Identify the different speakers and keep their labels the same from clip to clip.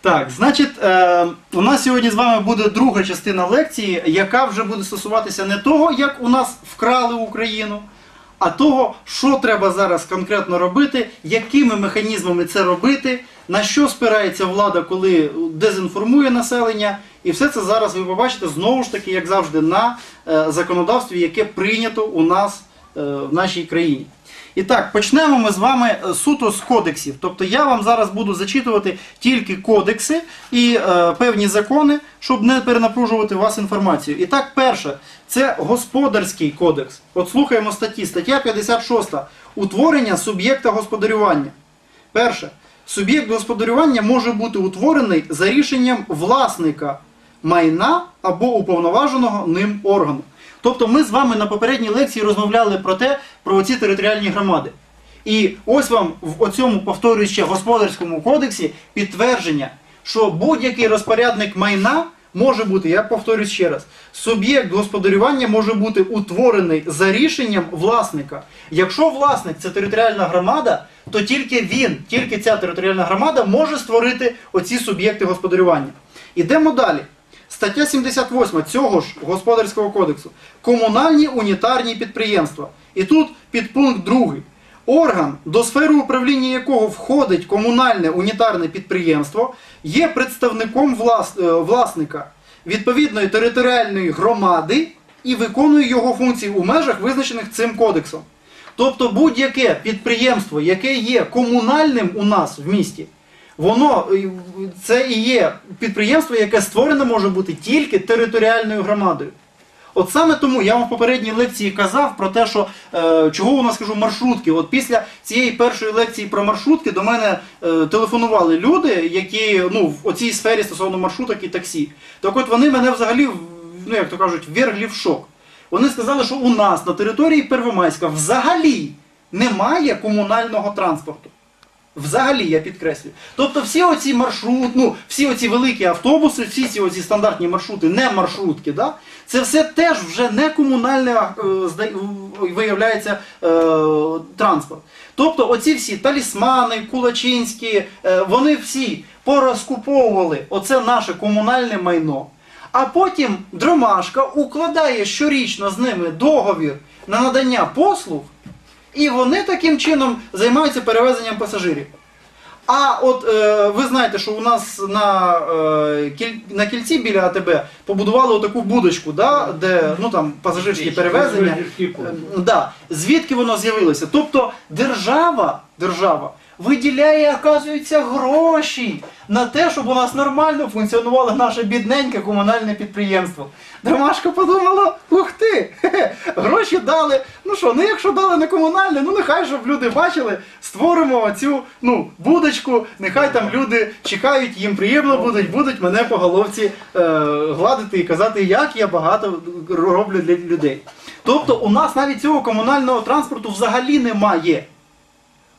Speaker 1: Так, значить, е, у нас сьогодні з вами буде друга частина лекції, яка вже буде стосуватися не того, як у нас вкрали Україну, а того, що треба зараз конкретно робити, якими механізмами це робити, на що спирається влада, коли дезінформує населення. І все це зараз ви побачите знову ж таки, як завжди, на е, законодавстві, яке прийнято у нас е, в нашій країні. І так, почнемо ми з вами е, суто з кодексів. Тобто я вам зараз буду зачитувати тільки кодекси і е, певні закони, щоб не перенапружувати вас інформацією. І так, перше, це господарський кодекс. От слухаємо статті. Стаття 56. Утворення суб'єкта господарювання. Перше. Суб'єкт господарювання може бути утворений за рішенням власника майна або уповноваженого ним органу. Тобто ми з вами на попередній лекції розмовляли про те, про оці територіальні громади. І ось вам в оцьому, повторюю ще, господарському кодексі підтвердження, що будь-який розпорядник майна може бути, я повторюю ще раз, суб'єкт господарювання може бути утворений за рішенням власника. Якщо власник це територіальна громада, то тільки він, тільки ця територіальна громада може створити оці суб'єкти господарювання. Ідемо далі. Стаття 78 цього ж господарського кодексу. Комунальні унітарні підприємства. І тут підпункт 2. Орган, до сфери управління якого входить комунальне унітарне підприємство, є представником влас- е, власника відповідної територіальної громади і виконує його функції у межах, визначених цим кодексом. Тобто будь-яке підприємство, яке є комунальним у нас в місті, воно е, це і є підприємство, яке створене може бути тільки територіальною громадою. От саме тому я вам в попередній лекції казав про те, що е, чого у нас кажу маршрутки. От після цієї першої лекції про маршрутки до мене е, телефонували люди, які ну в оцій сфері стосовно маршруток і таксі. Так от вони мене взагалі ну як то кажуть, ввергли в шок. Вони сказали, що у нас на території Первомайська взагалі немає комунального транспорту. Взагалі, я підкреслюю. Тобто всі оці маршрути, ну, всі оці великі автобуси, всі ці оці стандартні маршрути, не маршрутки, да? це все теж вже не комунальне е, виявляється е, транспорт. Тобто оці всі талісмани, кулачинські, е, вони всі порозкуповували оце наше комунальне майно. А потім Дромашка укладає щорічно з ними договір на надання послуг, і вони таким чином займаються перевезенням пасажирів. А от е, ви знаєте, що у нас на, е, кіль, на кільці біля АТБ побудували таку будочку, да, де ну, там, пасажирські перевезення. Е, Да. Звідки воно з'явилося? Тобто держава, держава виділяє, оказується, гроші на те, щоб у нас нормально функціонувало наше бідненьке комунальне підприємство. Дромашка подумала, ух ти, гроші дали. Ну що, ну якщо дали на комунальне, ну нехай щоб люди бачили, створимо цю ну, будочку, нехай там люди чекають, їм приємно будуть, будуть мене по головці е, гладити і казати, як я багато роблю для людей. Тобто у нас навіть цього комунального транспорту взагалі немає.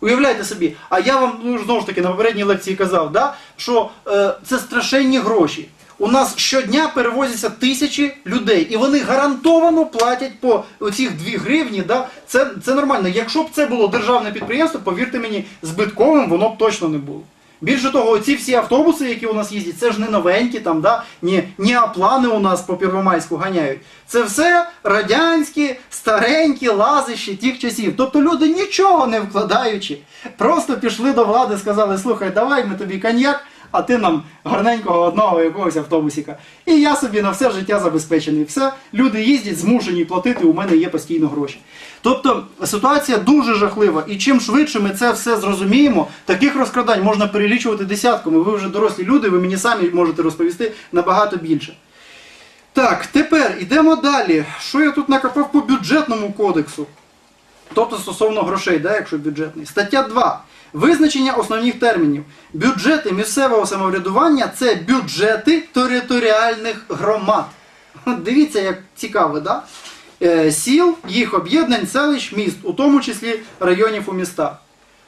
Speaker 1: Уявляйте собі, а я вам ну, знову ж таки на попередній лекції казав, да, що е, це страшенні гроші. У нас щодня перевозяться тисячі людей, і вони гарантовано платять по оцих 2 гривні. Да? Це, це нормально. Якщо б це було державне підприємство, повірте мені, збитковим воно б точно не було. Більше того, оці всі автобуси, які у нас їздять, це ж не новенькі, там, да? ні, ні аплани у нас по Первомайську ганяють. Це все радянські, старенькі лазищі тих часів. Тобто люди нічого не вкладаючи, просто пішли до влади, сказали, слухай, давай ми тобі коньяк, а ти нам гарненького одного якогось автобусіка. І я собі на все життя забезпечений. Все, люди їздять, змушені платити, у мене є постійно гроші. Тобто ситуація дуже жахлива. І чим швидше ми це все зрозуміємо, таких розкрадань можна перелічувати десятками. Ви вже дорослі люди, ви мені самі можете розповісти набагато більше. Так, тепер йдемо далі. Що я тут накопав по бюджетному кодексу? Тобто стосовно грошей, да, якщо бюджетний. Стаття 2. Визначення основних термінів. Бюджети місцевого самоврядування це бюджети територіальних громад. Дивіться, як цікаво, да? Е, сіл, їх об'єднань, селищ, міст, у тому числі районів у містах.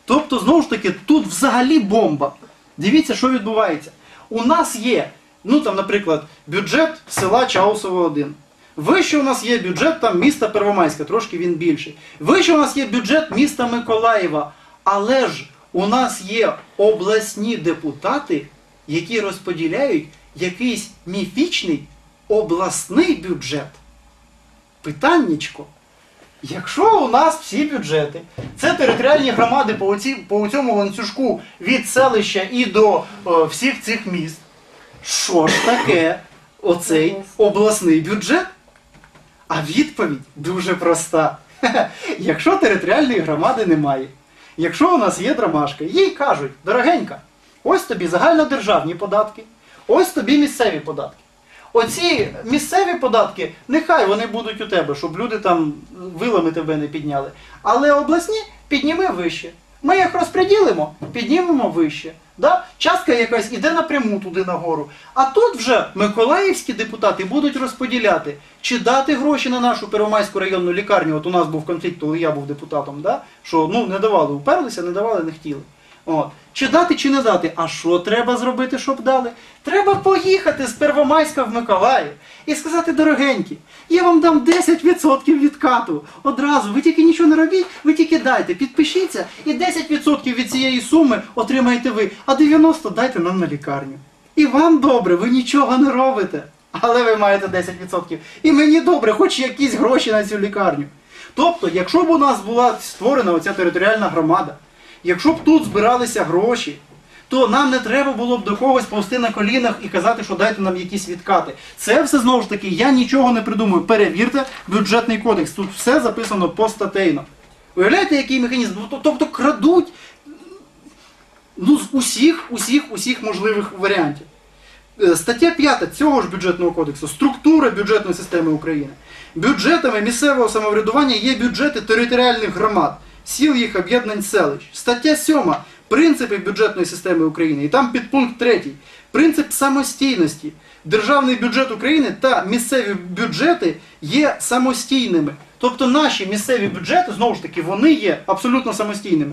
Speaker 1: Тобто, знову ж таки, тут взагалі бомба. Дивіться, що відбувається. У нас є, ну там, наприклад, бюджет села Чаусово 1. Вище у нас є бюджет там міста Первомайська, трошки він більший. Вище у нас є бюджет міста Миколаєва. Але ж у нас є обласні депутати, які розподіляють якийсь міфічний обласний бюджет. Питаннячко. Якщо у нас всі бюджети, це територіальні громади по, оці, по цьому ланцюжку від селища і до е, всіх цих міст, що ж таке оцей обласний бюджет? А відповідь дуже проста. Якщо територіальної громади немає, якщо у нас є драмашка, їй кажуть, дорогенька, ось тобі загальнодержавні податки, ось тобі місцеві податки. Оці місцеві податки, нехай вони будуть у тебе, щоб люди там вилами тебе не підняли. Але обласні підніми вище. Ми їх розподілимо, піднімемо вище. Да? Частка якась іде напряму туди нагору. А тут вже миколаївські депутати будуть розподіляти, чи дати гроші на нашу Первомайську районну лікарню. От у нас був конфлікт, коли я був депутатом, да? що ну, не давали, уперлися, не давали, не хотіли. От. Чи дати, чи не дати? А що треба зробити, щоб дали? Треба поїхати з Первомайська в Миколаїв і сказати, дорогенькі, я вам дам 10% відкату одразу. Ви тільки нічого не робіть, ви тільки дайте, підпишіться, і 10% від цієї суми отримаєте ви, а 90% дайте нам на лікарню. І вам добре, ви нічого не робите. Але ви маєте 10%. І мені добре, хоч якісь гроші на цю лікарню. Тобто, якщо б у нас була створена оця територіальна громада, якщо б тут збиралися гроші, то нам не треба було б до когось повсти на колінах і казати, що дайте нам якісь відкати. Це все знову ж таки, я нічого не придумую. Перевірте бюджетний кодекс. Тут все записано постатейно. Уявляєте, який механізм? Ну, Тобто крадуть ну, з усіх, усіх, усіх можливих варіантів. Е, Стаття 5 цього ж бюджетного кодексу структура бюджетної системи України. Бюджетами місцевого самоврядування є бюджети територіальних громад, сіл їх об'єднань селищ. Стаття 7 принципи бюджетної системи України. І там підпункт 3 принцип самостійності. Державний бюджет України та місцеві бюджети є самостійними. Тобто наші місцеві бюджети, знову ж таки, вони є абсолютно самостійними.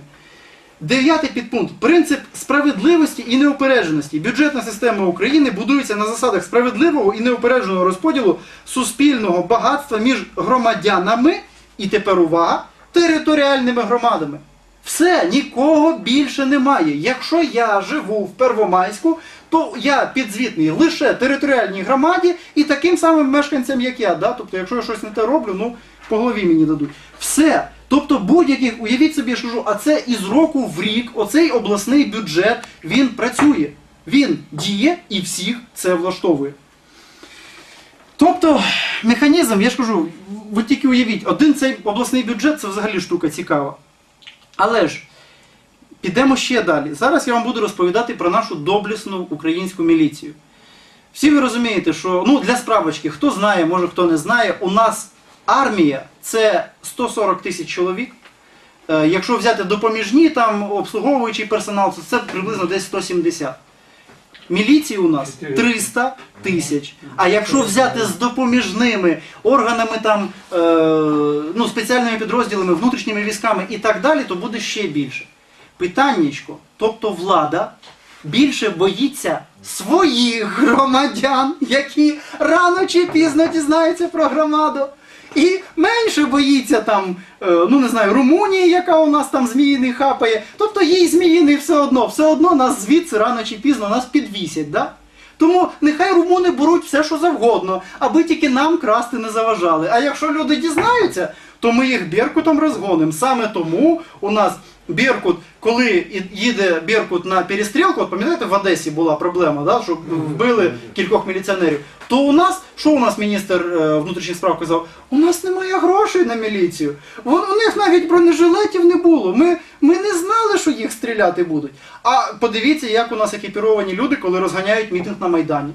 Speaker 1: Дев'ятий підпункт. Принцип справедливості і неупередженості. Бюджетна система України будується на засадах справедливого і неупередженого розподілу суспільного багатства між громадянами, і тепер увага, територіальними громадами. Все, нікого більше немає. Якщо я живу в Первомайську, то я підзвітний лише територіальній громаді і таким самим мешканцям, як я. Да? Тобто, якщо я щось не те роблю, ну по голові мені дадуть. Все. Тобто будь-яких, уявіть собі, я кажу, а це із року в рік, оцей обласний бюджет, він працює. Він діє і всіх це влаштовує. Тобто, механізм, я ж кажу, ви тільки уявіть, один цей обласний бюджет це взагалі штука цікава. Але ж, підемо ще далі. Зараз я вам буду розповідати про нашу доблісну українську міліцію. Всі ви розумієте, що ну, для справочки, хто знає, може хто не знає, у нас армія це 140 тисяч чоловік. Е, Якщо взяти допоміжні, там обслуговуючий персонал, то це приблизно десь 170. Міліції у нас 300 тисяч. А якщо взяти з допоміжними органами, там, е, ну, спеціальними підрозділами, внутрішніми військами і так далі, то буде ще більше. Питаннячко, тобто влада більше боїться своїх громадян, які рано чи пізно дізнаються про громаду. І менше боїться там, е, ну не знаю, Румунії, яка у нас там зміїний хапає. Тобто їй зміїний все одно, все одно нас звідси рано чи пізно нас підвісять. Да? Тому нехай румуни беруть все, що завгодно, аби тільки нам красти не заважали. А якщо люди дізнаються, то ми їх біркутом розгонимо. Саме тому у нас Беркут, коли їде Беркут на перестрілку, от пам'ятаєте, в Одесі була проблема, да, що вбили кількох міліціонерів. То у нас, що у нас міністр е, внутрішніх справ казав? У нас немає грошей на міліцію. У них навіть бронежилетів не було. Ми, ми не знали, що їх стріляти будуть. А подивіться, як у нас екіпіровані люди, коли розганяють мітинг на Майдані.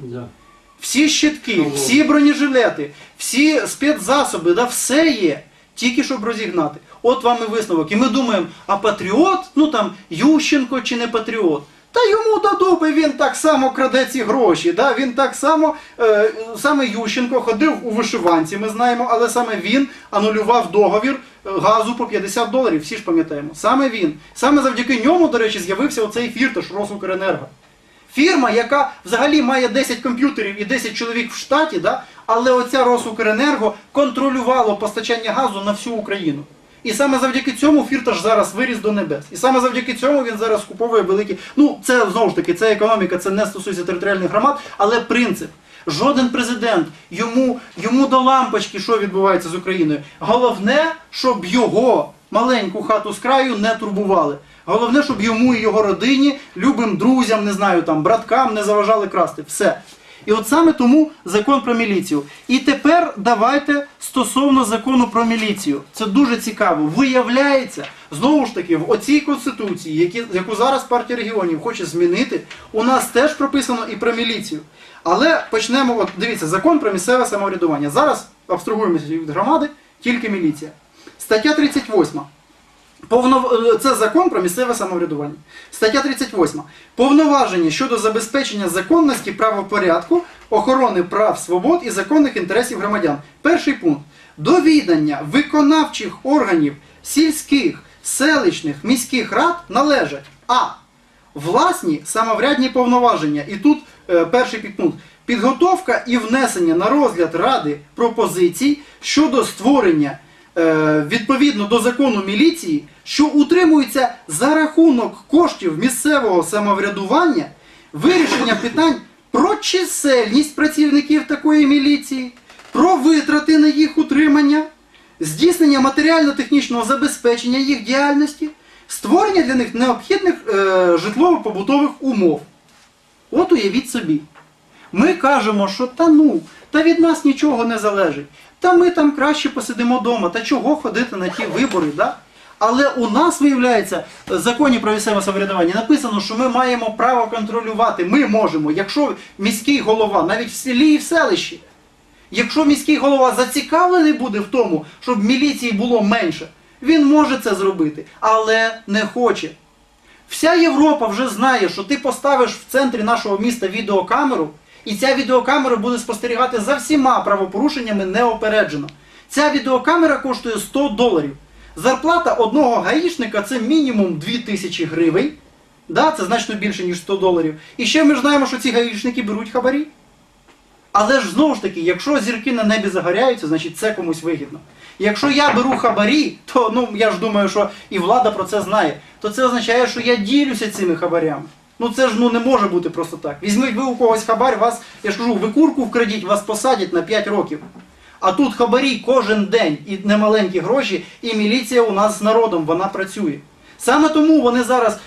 Speaker 1: Всі щитки, всі бронежилети, всі спецзасоби, да, все є, тільки щоб розігнати. От вам і висновок. І ми думаємо, а патріот, ну там Ющенко чи не патріот. Та йому до дуби він так само краде ці гроші. Да? Він так само, е, саме Ющенко ходив у вишиванці, ми знаємо, але саме він анулював договір е, газу по 50 доларів. Всі ж пам'ятаємо. Саме він. Саме завдяки ньому, до речі, з'явився оцей фірташ Росукренерго. Фірма, яка взагалі має 10 комп'ютерів і 10 чоловік в штаті, да? Але оця Росукренерго контролювало постачання газу на всю Україну. І саме завдяки цьому фірташ зараз виріс до небес. І саме завдяки цьому він зараз скуповує великі. Ну, це знову ж таки, це економіка, це не стосується територіальних громад, але принцип. Жоден президент йому, йому до лампочки, що відбувається з Україною. Головне, щоб його маленьку хату з краю не турбували. Головне, щоб йому і його родині, любим друзям, не знаю, там, браткам не заважали красти. Все. І от саме тому закон про міліцію. І тепер давайте стосовно закону про міліцію. Це дуже цікаво. Виявляється, знову ж таки, в оцій конституції, які, яку зараз партія регіонів хоче змінити, у нас теж прописано і про міліцію. Але почнемо, от дивіться, закон про місцеве самоврядування. Зараз абстрагуємося від громади, тільки міліція. Стаття 38. Повно... е, Це закон про місцеве самоврядування. Стаття 38. Повноваження щодо забезпечення законності правопорядку, охорони прав, свобод і законних інтересів громадян. Перший пункт. Довідання виконавчих органів сільських, селищних, міських рад належать А. Власні самоврядні повноваження. І тут е, перший підпункт. Підготовка і внесення на розгляд Ради пропозицій щодо створення відповідно до закону міліції, що утримуються за рахунок коштів місцевого самоврядування, вирішення питань про чисельність працівників такої міліції, про витрати на їх утримання, здійснення матеріально-технічного забезпечення їх діяльності, створення для них необхідних е, житлово-побутових умов. От уявіть собі. Ми кажемо, що та ну, та від нас нічого не залежить. Та ми там краще посидимо вдома, та чого ходити на ті вибори, да? Але у нас, виявляється, в законі про місцеве самоврядування написано, що ми маємо право контролювати. Ми можемо, якщо міський голова, навіть в селі і в селищі, якщо міський голова зацікавлений буде в тому, щоб міліції було менше, він може це зробити, але не хоче. Вся Європа вже знає, що ти поставиш в центрі нашого міста відеокамеру, і ця відеокамера буде спостерігати за всіма правопорушеннями неопереджено. Ця відеокамера коштує 100 доларів. Зарплата одного гаїшника це мінімум 2000 гривень. Да, це значно більше, ніж 100 доларів. І ще ми ж знаємо, що ці гаїшники беруть хабарі. Але ж знову ж таки, якщо зірки на небі загоряються, значить це комусь вигідно. Якщо я беру хабарі, то ну я ж думаю, що і влада про це знає, то це означає, що я ділюся цими хабарями. Ну це ж ну не може бути просто так. Візьміть ви у когось хабар, вас, я ж кажу, ви курку вкрадіть, вас посадять на 5 років. А тут хабарі кожен день і немаленькі гроші, і міліція у нас з народом, вона працює. Саме тому вони зараз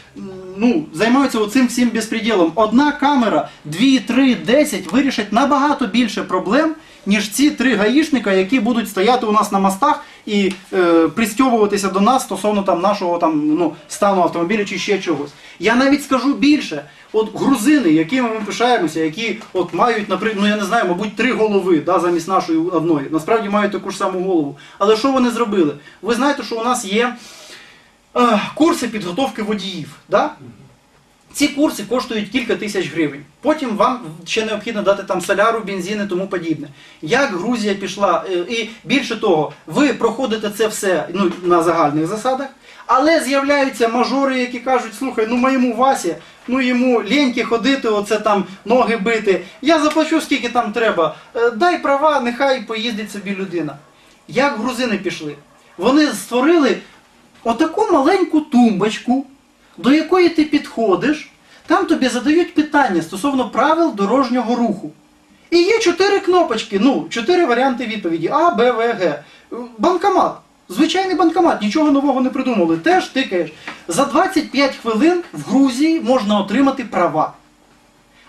Speaker 1: ну, займаються оцим всім безпреділом. Одна камера, 2, 3, 10 вирішать набагато більше проблем, ніж ці три гаїшника, які будуть стояти у нас на мостах і е, пристьобуватися до нас стосовно там нашого там, ну, стану автомобіля чи ще чогось. Я навіть скажу більше. От грузини, якими ми пишаємося, які от мають, наприклад, ну я не знаю, мабуть, три голови да, замість нашої одної. Насправді мають таку ж саму голову. Але що вони зробили? Ви знаєте, що у нас є е, курси підготовки водіїв. Да? Ці курси коштують кілька тисяч гривень. Потім вам ще необхідно дати там соляру, бензин і тому подібне. Як Грузія пішла, е, і більше того, ви проходите це все ну, на загальних засадах, але з'являються мажори, які кажуть, слухай, ну моєму Васі, ну йому ліньки ходити, оце там ноги бити. Я заплачу скільки там треба. Е, Дай права, нехай поїздить собі людина. Як грузини пішли? Вони створили отаку маленьку тумбочку, до якої ти підходиш, там тобі задають питання стосовно правил дорожнього руху. І є чотири кнопочки, ну, чотири варіанти відповіді А, Б, В, Г. Банкомат. Звичайний банкомат, нічого нового не придумали. Теж тикаєш. За 25 хвилин в Грузії можна отримати права.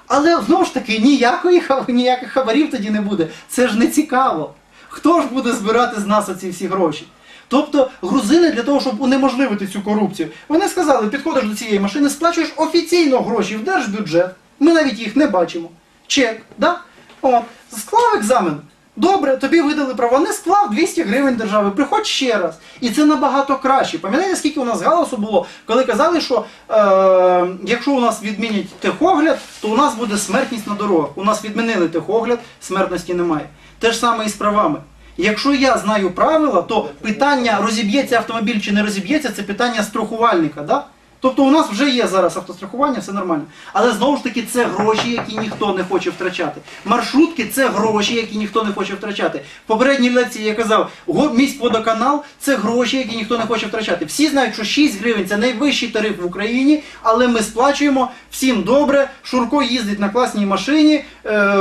Speaker 1: Але знову ж таки ніякої, ніяких хабарів тоді не буде. Це ж не цікаво. Хто ж буде збирати з нас оці всі гроші? Тобто грузини для того, щоб унеможливити цю корупцію, вони сказали, підходиш до цієї машини, сплачуєш офіційно гроші в держбюджет. Ми навіть їх не бачимо. Чек, да? О, склав екзамен. Добре, тобі видали право, не склав 200 гривень держави, приходь ще раз. І це набагато краще. Пам'ятаєте, скільки у нас галасу було, коли казали, що е, якщо у нас відмінять техогляд, то у нас буде смертність на дорогах. У нас відмінили техогляд, смертності немає. Те ж саме і з правами. Якщо я знаю правила, то питання розіб'ється автомобіль чи не розіб'ється, це питання страхувальника. Да? Тобто у нас вже є зараз автострахування, все нормально. Але знову ж таки це гроші, які ніхто не хоче втрачати. Маршрутки це гроші, які ніхто не хоче втрачати. В попередній лекції я казав, го- міськводоканал це гроші, які ніхто не хоче втрачати. Всі знають, що 6 гривень це найвищий тариф в Україні, але ми сплачуємо всім добре. Шурко їздить на класній машині, е,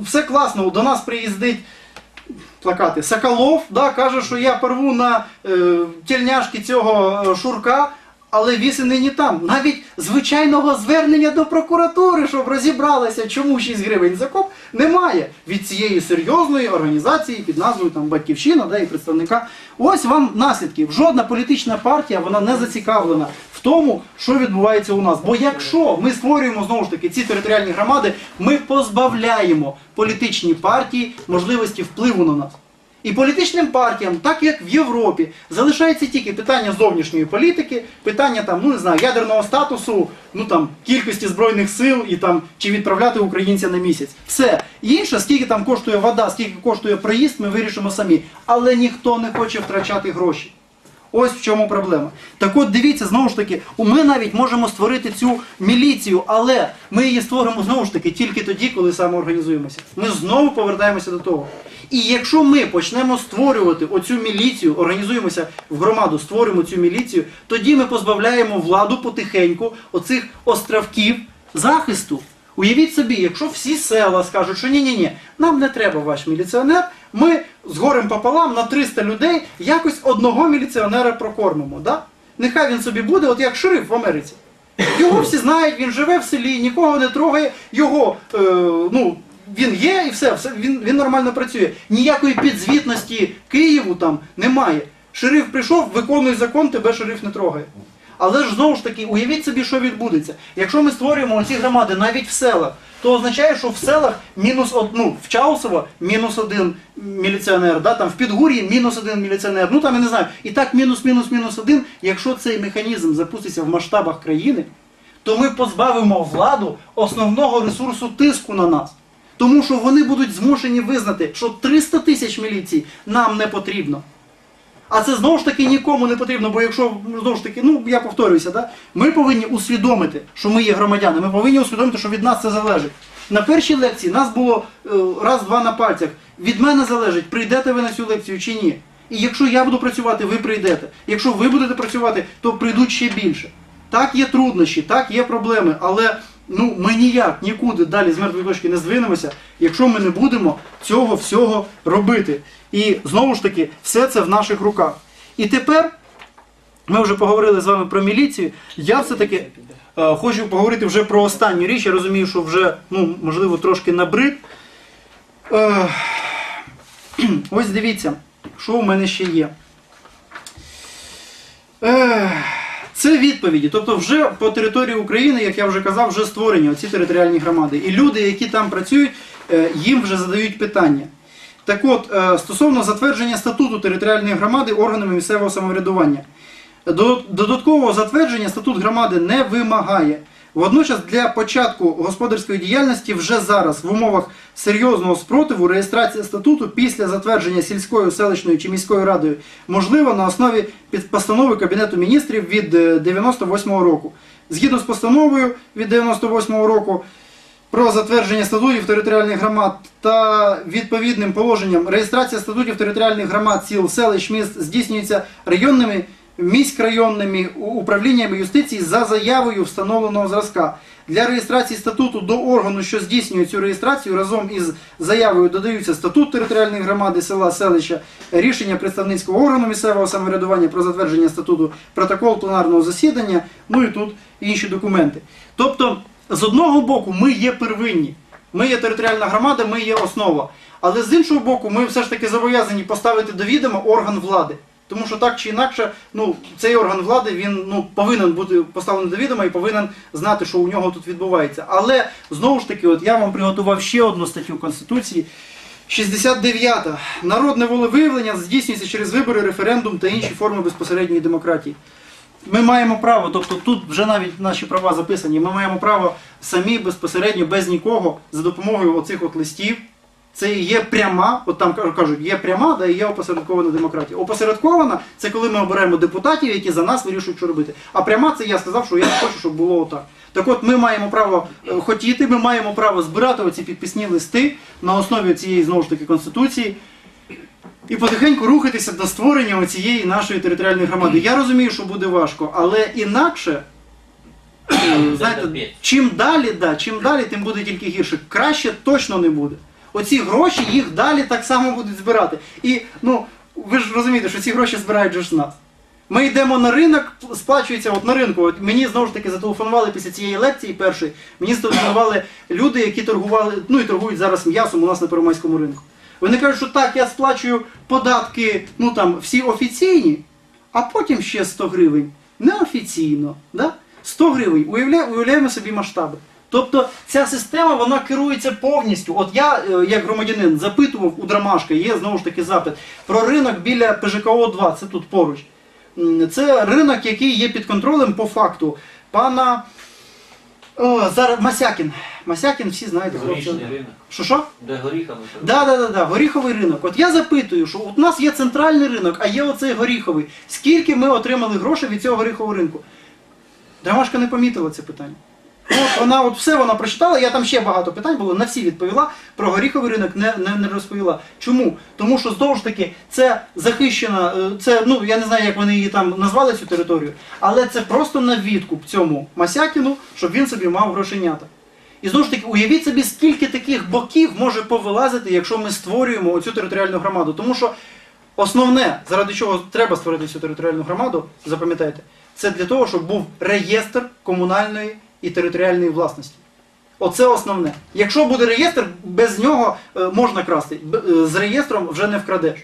Speaker 1: все класно. До нас приїздить плакати. Соколов да, каже, що я порву на е, тільняшки цього е, Шурка, але віси нині там. Навіть звичайного звернення до прокуратури, щоб розібралися, чому 6 гривень закоп, немає від цієї серйозної організації під назвою там Батьківщина да, і представника. Ось вам наслідки. Жодна політична партія вона не зацікавлена тому, що відбувається у нас. Бо якщо ми створюємо знову ж таки ці територіальні громади, ми позбавляємо політичні партії можливості впливу на нас. І політичним партіям, так як в Європі, залишається тільки питання зовнішньої політики, питання там, ну не знаю, ядерного статусу, ну там кількості збройних сил і там чи відправляти українця на місяць. Все інше, скільки там коштує вода, скільки коштує проїзд, ми вирішимо самі. Але ніхто не хоче втрачати гроші. Ось в чому проблема. Так от дивіться, знову ж таки, ми навіть можемо створити цю міліцію, але ми її створимо знову ж таки тільки тоді, коли самоорганізуємося. Ми знову повертаємося до того. І якщо ми почнемо створювати оцю міліцію, організуємося в громаду, створюємо цю міліцію, тоді ми позбавляємо владу потихеньку оцих островків захисту. Уявіть собі, якщо всі села скажуть, що ні-ні ні, нам не треба ваш міліціонер, ми з горем пополам на 300 людей якось одного міліціонера прокормимо. Да? Нехай він собі буде, от як шериф в Америці. Його всі знають, він живе в селі, нікого не трогає, його, е, ну, він є і все, все він, він нормально працює. Ніякої підзвітності Києву там немає. Шериф прийшов, виконує закон, тебе шериф не трогає. Але ж знову ж таки, уявіть собі, що відбудеться. Якщо ми створюємо ці громади навіть в селах, то означає, що в селах мінус од- ну, в Чаусово мінус один міліціонер, да, там в Підгур'ї мінус один міліціонер, ну там я не знаю. І так мінус, мінус, мінус один. Якщо цей механізм запуститься в масштабах країни, то ми позбавимо владу основного ресурсу тиску на нас. Тому що вони будуть змушені визнати, що 300 тисяч міліцій нам не потрібно. А це знову ж таки нікому не потрібно, бо якщо знову ж таки, ну я повторююся, да? ми повинні усвідомити, що ми є громадяни. Ми повинні усвідомити, що від нас це залежить. На першій лекції нас було е, раз-два на пальцях. Від мене залежить, прийдете ви на цю лекцію чи ні. І якщо я буду працювати, ви прийдете. Якщо ви будете працювати, то прийдуть ще більше. Так є труднощі, так є проблеми, але ну ми ніяк нікуди далі з мертвої точки не здвинемося, якщо ми не будемо цього всього робити. І знову ж таки, все це в наших руках. І тепер ми вже поговорили з вами про міліцію. Я все-таки е, хочу поговорити вже про останню річ. Я розумію, що вже, ну, можливо, трошки набрид. Е, ось дивіться, що у мене ще є. Е, це відповіді. Тобто, вже по території України, як я вже казав, вже створені оці територіальні громади. І люди, які там працюють, е, їм вже задають питання. Так от, е, стосовно затвердження статуту територіальної громади органами місцевого самоврядування. Додаткового затвердження статут громади не вимагає. Водночас для початку господарської діяльності вже зараз в умовах серйозного спротиву реєстрація статуту після затвердження сільською, селищною чи міською радою можлива на основі постанови Кабінету міністрів від е, 98 року. Згідно з постановою від 98 року про затвердження статутів територіальних громад та відповідним положенням реєстрація статутів територіальних громад сіл, селищ, міст здійснюється районними, міськрайонними управліннями юстиції за заявою встановленого зразка. Для реєстрації статуту до органу, що здійснює цю реєстрацію, разом із заявою додаються статут територіальної громади, села, селища, рішення представницького органу місцевого самоврядування про затвердження статуту, протокол пленарного засідання, ну і тут інші документи. Тобто, з одного боку, ми є первинні, ми є територіальна громада, ми є основа. Але з іншого боку, ми все ж таки зобов'язані поставити до відома орган влади. Тому що так чи інакше, ну, цей орган влади він ну, повинен бути поставлений до відома і повинен знати, що у нього тут відбувається. Але знову ж таки, от я вам приготував ще одну статтю Конституції. 69. Народне волевиявлення здійснюється через вибори, референдум та інші форми безпосередньої демократії. Ми маємо право, тобто тут вже навіть наші права записані, ми маємо право самі безпосередньо без нікого за допомогою оцих от листів Це є пряма, от там кажуть, є пряма, да і є опосередкована демократія. Опосередкована це коли ми оберемо депутатів, які за нас вирішують, що робити. А пряма це я сказав, що я не хочу, щоб було отак. Так от ми маємо право е, хотіти, ми маємо право збирати оці підписні листи на основі цієї знову ж таки конституції. І потихеньку рухатися до створення цієї нашої територіальної громади. Я розумію, що буде важко, але інакше, е, знаєте, чим далі, да, чим далі, тим буде тільки гірше. Краще точно не буде. Оці гроші їх далі так само будуть збирати. І ну, ви ж розумієте, що ці гроші збирають же з нас. Ми йдемо на ринок, сплачується от на ринку. От мені знову ж таки зателефонували після цієї лекції першої. Мені зателефонували люди, які торгували, ну і торгують зараз м'ясом у нас на Первомайському ринку. Вони кажуть, що так, я сплачую податки, ну там всі офіційні, а потім ще 100 гривень неофіційно. Да? 100 гривень. Уявля, уявляємо собі масштаби. Тобто ця система вона керується повністю. От я, е, як громадянин, запитував у Драмашка, є знову ж таки запит про ринок біля ПЖКО 2, це тут поруч. Це ринок, який є під контролем по факту пана о, зараз Масякін. Масякін всі знаєте, хлопці.
Speaker 2: Горішний ринок.
Speaker 1: Що що?
Speaker 2: Де горіхами?
Speaker 1: Да, да, да, да, горіховий ринок. От я запитую, що от у нас є центральний ринок, а є оцей горіховий. Скільки ми отримали грошей від цього горіхового ринку? Драмашка не помітила це питання. От вона от все вона прочитала, я там ще багато питань було, на всі відповіла. Про горіховий ринок не, не, не розповіла. Чому? Тому що знову ж таки це захищена, е, це ну я не знаю, як вони її там назвали цю територію, але це просто на відкуп цьому Масякіну, щоб він собі мав грошенята. І знову ж таки, уявіть собі, скільки таких боків може повилазити, якщо ми створюємо оцю територіальну громаду. Тому що основне, заради чого треба створити цю територіальну громаду, запам'ятайте, це для того, щоб був реєстр комунальної і територіальної власності. Оце основне. Якщо буде реєстр, без нього е, можна красти. Е, З реєстром вже не вкрадеш.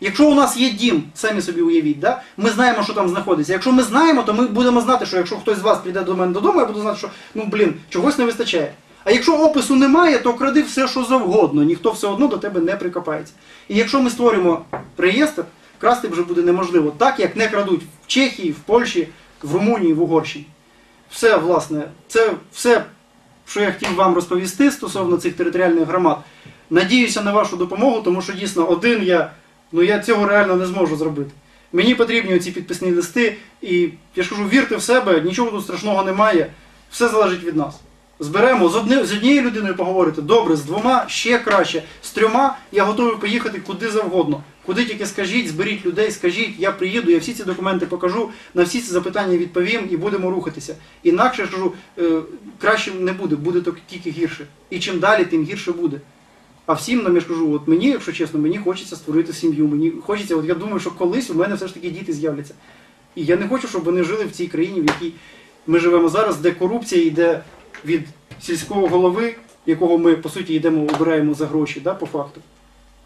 Speaker 1: Якщо у нас є дім, самі собі уявіть, да? ми знаємо, що там знаходиться. Якщо ми знаємо, то ми будемо знати, що якщо хтось з вас прийде до мене додому, я буду знати, що ну блін, чогось не вистачає. А якщо опису немає, то кради все, що завгодно, ніхто все одно до тебе не прикопається. І якщо ми створимо реєстр, красти вже буде неможливо, так як не крадуть в Чехії, в Польщі, в Румунії, в Угорщині. Все, власне, це все, що я хотів вам розповісти стосовно цих територіальних громад. Надіюся на вашу допомогу, тому що дійсно один я, ну я цього реально не зможу зробити. Мені потрібні ці підписні листи, і я ж кажу, вірте в себе, нічого тут страшного немає. Все залежить від нас. Зберемо з, одни, з однією людиною поговорити, добре, з двома ще краще. З трьома я готовий поїхати куди завгодно. Куди тільки скажіть, зберіть людей, скажіть, я приїду, я всі ці документи покажу, на всі ці запитання відповім і будемо рухатися. Інакше кажу, е, краще не буде, буде тільки гірше. І чим далі, тим гірше буде. А всім нам я ж кажу, от мені, якщо чесно, мені хочеться створити сім'ю. Мені хочеться, от я думаю, що колись у мене все ж таки діти з'являться. І я не хочу, щоб вони жили в цій країні, в якій ми живемо зараз, де корупція йде від сільського голови, якого ми по суті йдемо, обираємо за гроші, да, по факту.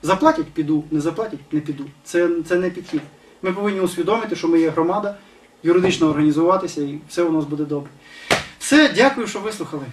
Speaker 1: Заплатять, піду, не заплатять, не піду. Це, це не підхід. Ми повинні усвідомити, що ми є громада, юридично організуватися і все у нас буде добре. Все, дякую, що вислухали.